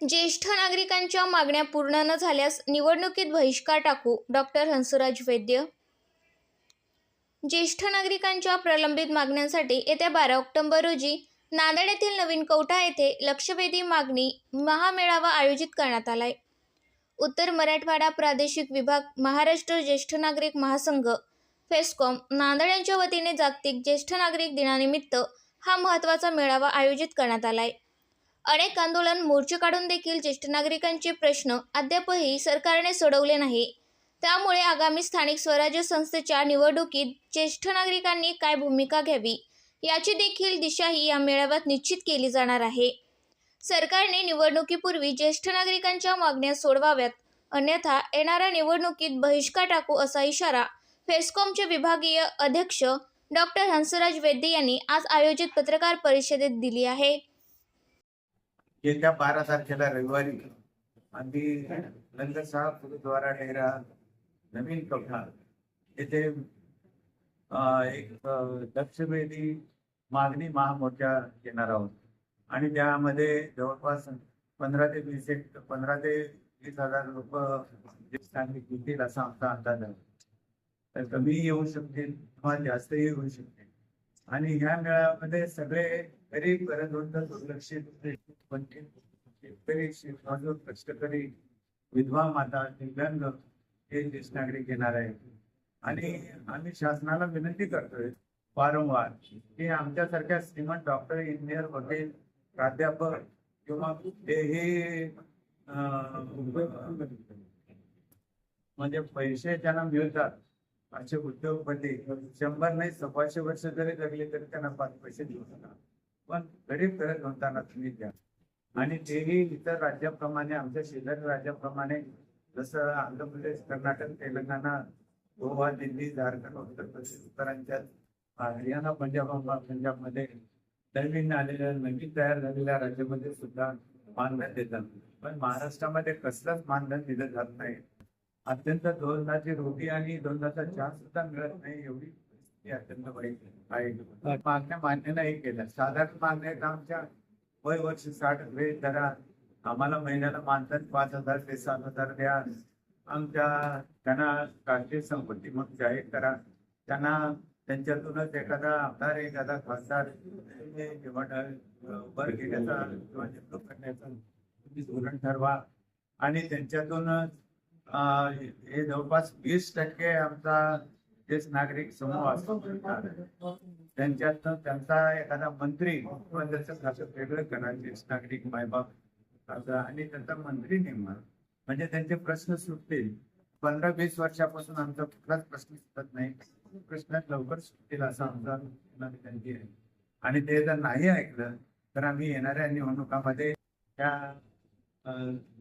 ज्येष्ठ नागरिकांच्या मागण्या पूर्ण न झाल्यास निवडणुकीत बहिष्कार टाकू डॉक्टर हंसराज वैद्य. ज्येष्ठ नागरिकांच्या प्रलंबित मागण्यांसाठी येत्या बारा ऑक्टोबर रोजी नांदेड येथील नवीन कवठा येथे लक्षवेधी मागणी महामेळावा आयोजित करण्यात आलाय. उत्तर मराठवाडा प्रादेशिक विभाग महाराष्ट्र ज्येष्ठ नागरिक महासंघ फेस्कॉम नांदेड यांच्या वतीने जागतिक ज्येष्ठ नागरिक दिनानिमित्त हा महत्त्वाचा मेळावा आयोजित करण्यात आलाय. अनेक आंदोलन मोर्चे काढून देखील ज्येष्ठ नागरिकांचे प्रश्न अद्यापही सरकारने सोडवले नाही. त्यामुळे आगामी स्थानिक स्वराज्य संस्थेच्या निवडणुकीत ज्येष्ठ नागरिकांनी काय भूमिका घ्यावी याची देखील दिशाही या मेळाव्यात निश्चित केली जाणार आहे. सरकारने निवडणुकीपूर्वी ज्येष्ठ नागरिकांच्या मागण्या सोडवाव्यात अन्यथा येणाऱ्या निवडणुकीत बहिष्कार टाकू असा इशारा फेस्कॉमचे विभागीय अध्यक्ष डॉक्टर हंसराज वैद्य यांनी आज आयोजित पत्रकार परिषदेत दिली आहे. येत्या बारा तारखेला रविवारी आम्ही लंगर गुरुद्वारा डेरा नवीन कवठा येथे एक अं, लक्षवेधी मागणी महामोर्चा घेणार आहोत. आणि त्यामध्ये जवळपास पंधरा ते वीस एक पंधरा ते वीस हजार लोक नागरिक येतील असा आमचा अंदाज आहे. तर कमी येऊ शकतील किंवा जास्तही येऊ शकतील. आणि ह्या मेळाव्यामध्ये सगळे गरीब गरजवंत दुर्लक्षित शेतकरी शेतमजूर कष्टकरी विधवा माता दिव्यांग हे ज्येष्ठ नागरिक येणार आहेत. आणि आम्ही शासनाला विनंती करतोय वारंवार की आमच्यासारख्या श्रीमंत डॉक्टर इंजिनियर वकील प्राध्यापक किंवा हे म्हणजे पैसे ज्यांना मिळतात असे उद्योगपती शंभर नाही सव्वाशे वर्ष जरी जगले तरी त्यांना पाच पैसे देऊ नका पण गरीब गरज होताना तुम्ही द्या आणि तेही इतर राज्याप्रमाणे आमच्या शेजारी राज्याप्रमाणे जसं आंध्र प्रदेश कर्नाटक तेलंगणा गोवा दिल्ली झारखंड उत्तर प्रदेश उत्तरांच्यात हरियाणा पंजाब पंजाबमध्ये नवीन आलेल्या नवीन तयार झालेल्या राज्यामध्ये सुद्धा मानधन देतात. पण महाराष्ट्रामध्ये कसलंच मानधन दिलं जात नाही. अत्यंत दोनदाची रोटी आणि दोनदाचा चहा सुद्धा मिळत नाही एवढी परिस्थिती अत्यंत वाईट आहे. मागण्या मान्य नाही केल्या. साधारण मागण्या आहेत आमच्या. वय वर्ष साठ वेळ करा आम्हाला महिन्याला मानधन पाच हजार ते सात हजार द्या. आमच्या त्यांना राष्ट्रीय संपत्ती मग जाहीर करा. त्यांना त्यांच्यातूनच एखादा आमदार एखादा खासदार वर घेण्याचा किंवा करण्याचा धोरण ठरवा. आणि त्यांच्यातूनच हे जवळपास वीस टक्के आमचा तेच नागरिक समूह असतो. त्यांच्यात त्यांचा एखादा मंत्री किंवा त्याचं खातं वेगळं करायचे नागरिक मायबाप आणि त्यांचा मंत्री नेमणार. म्हणजे त्यांचे प्रश्न सुटतील. पंधरा वीस वर्षापासून आमचा कुठलाच प्रश्न सुटत नाही. प्रश्न लवकर सुटतील असा आमचा त्यांची आहे. आणि ते जर नाही ऐकलं तर आम्ही येणाऱ्या निवडणुकामध्ये त्या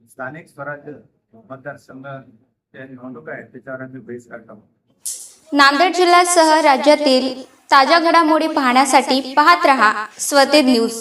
स्थानिक स्वराज्य मतदारसंघ निवडणूक आहेत त्याच्यावर आम्ही नांदेड जिल्ह्यासह राज्यातील ताज्या घडामोडी पाहण्यासाठी पाहत रहा स्वते न्यूज.